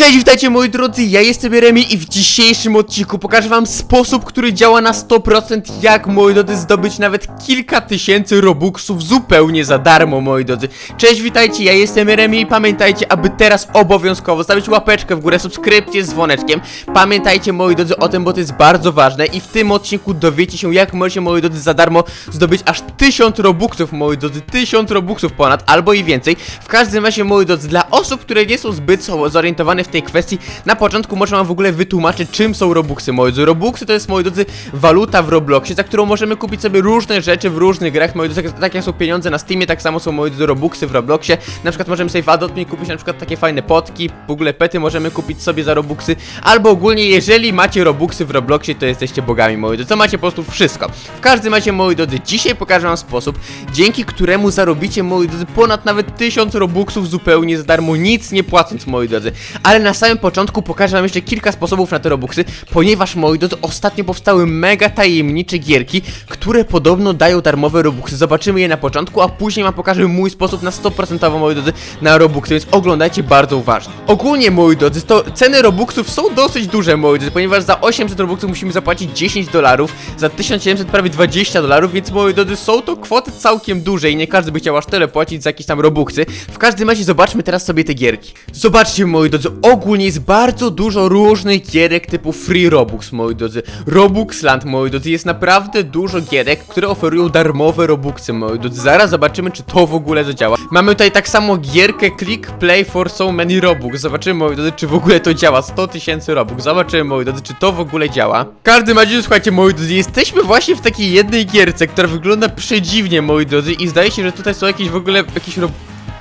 Cześć, witajcie moi drodzy, ja jestem Remi i w dzisiejszym odcinku pokażę wam sposób, który działa na 100% jak, moi drodzy, zdobyć nawet kilka tysięcy robuxów zupełnie za darmo, moi drodzy. Cześć, witajcie, ja jestem Remi i pamiętajcie, aby teraz obowiązkowo stawić łapeczkę w górę, subskrypcję z dzwoneczkiem. Pamiętajcie, moi drodzy, o tym, bo to jest bardzo ważne i w tym odcinku dowiecie się, jak możecie, moi drodzy, za darmo zdobyć aż 1000 robuxów, moi drodzy, 1000 robuxów ponad, albo i więcej. W każdym razie, moi drodzy, dla osób, które nie są zbyt zorientowane w tej kwestii, na początku może wam w ogóle wytłumaczyć, czym są robuxy, moi drodzy. Robuxy to jest, moi drodzy, waluta w Robloxie, za którą możemy kupić sobie różne rzeczy w różnych grach, moi drodzy, tak, jak są pieniądze na Steamie, tak samo są, moi drodzy, robuxy w Robloxie. Na przykład możemy sobie w Adotmie kupić na przykład takie fajne potki, w ogóle pety możemy kupić sobie za robuxy, albo ogólnie, jeżeli macie robuxy w Robloxie, to jesteście bogami, moi drodzy, to macie po prostu wszystko. W każdym razie, moi drodzy, dzisiaj pokażę wam sposób, dzięki któremu zarobicie, moi drodzy, ponad nawet 1000 robuxów zupełnie za darmo, nic nie płacąc, moi drodzy. Ale na samym początku pokażę wam jeszcze kilka sposobów na te robuxy, ponieważ, moi drodzy, ostatnio powstały mega tajemnicze gierki, które podobno dają darmowe robuxy. Zobaczymy je na początku, a później wam pokażę mój sposób na 100% moi drodzy, na robuxy, więc oglądajcie bardzo uważnie. Ogólnie, moi drodzy, to ceny robuxów są dosyć duże, moi drodzy, ponieważ za 800 robuxów musimy zapłacić 10 dolarów, za 1700 prawie 20 dolarów, więc moi drodzy, są to kwoty całkiem duże i nie każdy by chciał aż tyle płacić za jakieś tam robuxy. W każdym razie zobaczmy teraz sobie te gierki. Zobaczcie, moi drodzy, ogólnie jest bardzo dużo różnych gierek typu Free Robux, moi drodzy. Robuxland, moi drodzy, jest naprawdę dużo gierek, które oferują darmowe robuxy, moi drodzy. Zaraz zobaczymy, czy to w ogóle zadziała. Mamy tutaj tak samo gierkę Click Play for So Many Robux. Zobaczymy, moi drodzy, czy w ogóle to działa. 100 tysięcy Robux. Zobaczymy, moi drodzy, czy to w ogóle działa. W każdym razie, słuchajcie, moi drodzy, jesteśmy właśnie w takiej jednej gierce, która wygląda przedziwnie, moi drodzy, i zdaje się, że tutaj są jakieś w ogóle, jakieś rob...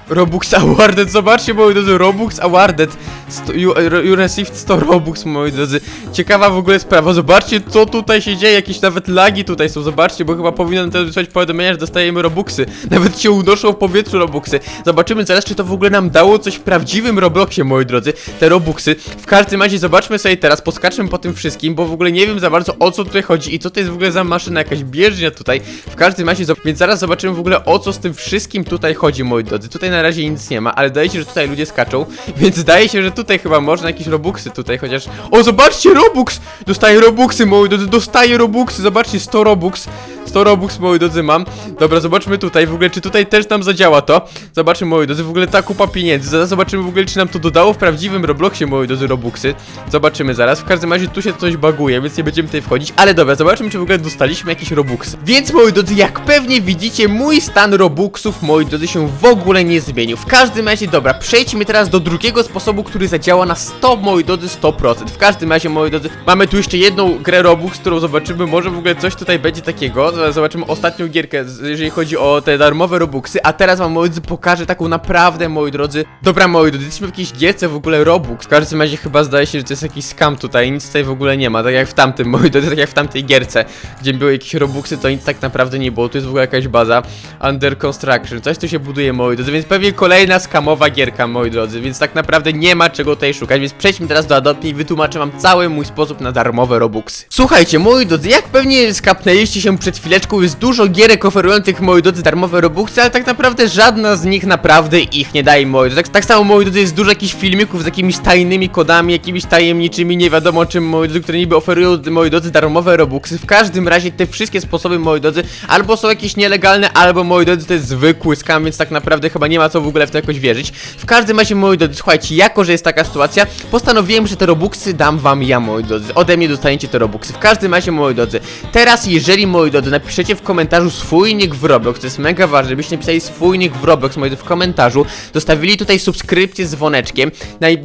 Robux Awarded, zobaczcie moi drodzy, Robux Awarded. Sto, you, you received 100 Robux moi drodzy. Ciekawa w ogóle sprawa, zobaczcie co tutaj się dzieje, jakieś nawet lagi tutaj są, zobaczcie, bo chyba powinienem teraz wysłać powiadomienia, że dostajemy Robuxy. Nawet się unoszą w powietrzu Robuxy. Zobaczymy zaraz, czy to w ogóle nam dało coś w prawdziwym Robloxie, moi drodzy, te Robuxy. W każdym razie zobaczmy sobie teraz, poskaczmy po tym wszystkim, bo w ogóle nie wiem za bardzo o co tutaj chodzi i co to jest w ogóle za maszyna, jakaś bieżnia tutaj. W każdym razie, więc zaraz zobaczymy w ogóle o co z tym wszystkim tutaj chodzi, moi drodzy. Tutaj na razie nic nie ma, ale zdaje się, że tutaj ludzie skaczą, więc zdaje się, że tutaj chyba można jakieś robuxy tutaj, chociaż... O, zobaczcie, robux! Dostaję robuxy, moi dostaję robuxy, zobaczcie, 100 robux 100 robux, moi drodzy, mam. Dobra, zobaczmy tutaj, w ogóle, czy tutaj też nam zadziała to. Zobaczmy, moi drodzy, w ogóle ta kupa pieniędzy. Zobaczymy w ogóle, czy nam to dodało w prawdziwym Robloxie, moi drodzy, robuxy. Zobaczymy zaraz, w każdym razie tu się coś baguje, więc nie będziemy tutaj wchodzić. Ale dobra, zobaczmy, czy w ogóle dostaliśmy jakieś robuxy. Więc, moi drodzy, jak pewnie widzicie, mój stan robuxów, moi drodzy, się w ogóle nie zmienił. W każdym razie, dobra, przejdźmy teraz do drugiego sposobu, który zadziała na 100, moi drodzy, 100% W każdym razie, moi drodzy, mamy tu jeszcze jedną grę Robux, którą zobaczymy, może w ogóle coś tutaj będzie takiego Zobaczymy ostatnią gierkę, jeżeli chodzi o te darmowe Robuxy. A teraz wam, moi drodzy, pokażę taką naprawdę, moi drodzy Dobra, moi drodzy, jesteśmy w jakiejś gierce w ogóle Robux. W każdym razie chyba zdaje się, że to jest jakiś scam tutaj, nic tutaj w ogóle nie ma Tak jak w tamtym, moi drodzy, tak jak w tamtej gierce Gdzie były jakieś Robuxy, to nic tak naprawdę nie było. Tu jest w ogóle jakaś baza Under construction, coś tu się buduje, moi drodzy Więc pewnie kolejna skamowa gierka, moi drodzy Więc tak naprawdę nie ma czego tutaj szukać Więc przejdźmy teraz do Adobe i wytłumaczę wam cały mój sposób na darmowe Robuxy. Słuchajcie, moi drodzy, jak pewnie skapnęliście się przed chwileczką Jest dużo gierek oferujących, moi drodzy, darmowe Robuxy Ale tak naprawdę żadna z nich naprawdę ich nie daje, moi Tak, tak samo, moi drodzy, jest dużo jakichś filmików z jakimiś tajnymi kodami Jakimiś tajemniczymi, nie wiadomo czym, moi drodzy Które niby oferują, moi drodzy, darmowe Robuxy W każdym razie te wszystkie sposoby, moi drodzy Albo są jakieś nielegalne, albo, moi drodzy, to jest zwykły skam Więc tak naprawdę chyba nie ma co w ogóle w to jakoś wierzyć. W każdym razie, moi drodzy, słuchajcie, jako że jest taka sytuacja Postanowiłem, że te Robuxy dam wam ja, moi drodzy. Ode mnie dostaniecie te Robuxy W każdym razie, moi drodzy Teraz, jeżeli, moi drodzy, napiszecie w komentarzu swój nick w Roblox To jest mega ważne, żebyście napisali swój nick w Roblox, moi drodzy, w komentarzu Zostawili tutaj subskrypcję z dzwoneczkiem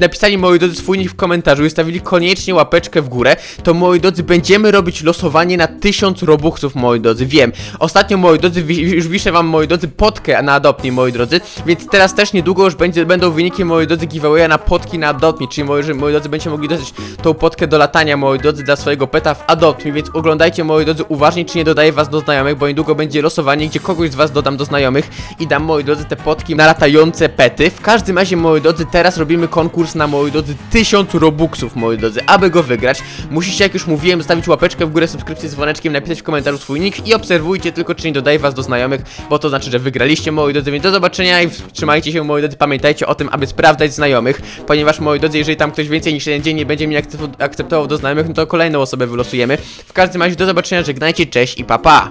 Napisali, moi drodzy, swój nick w komentarzu I stawili koniecznie łapeczkę w górę To, moi drodzy, będziemy robić losowanie na 1000 Robuxów, moi drodzy Wiem, ostatnio, moi drodzy, już wiszę wam, moi drodzy, potkę na Adopt Me, moi drodzy Więc teraz też niedługo już będzie, będą wyniki, moi drodzy, giveawaya na potki na Adopt Me Czyli, moi, moi drodzy, będziecie mogli dostać tą potkę do latania, moi drodzy, dla swojego peta w Adopt Me Więc oglądajcie, moi drodzy, uważnie, czy nie dodaję was do znajomych, bo niedługo będzie losowanie, gdzie kogoś z was dodam do znajomych i dam, moi drodzy, te potki na latające pety. W każdym razie, moi drodzy, teraz robimy konkurs na, moi drodzy, 1000 robuxów, moi drodzy. Aby go wygrać, musicie, jak już mówiłem, zostawić łapeczkę w górę, subskrypcję z dzwoneczkiem, napisać w komentarzu swój nick i obserwujcie tylko, czy nie dodaję was do znajomych, bo to znaczy, że wygraliście, moi drodzy, więc do zobaczenia i trzymajcie się, moi drodzy, pamiętajcie o tym, aby sprawdzać znajomych, ponieważ, moi drodzy, jeżeli tam ktoś więcej niż jeden dzień nie będzie mnie akcept- akceptował do znajomych, no to kolejną osobę wylosujemy. W każdym razie, do zobaczenia, żegnajcie, cześć i pa pá.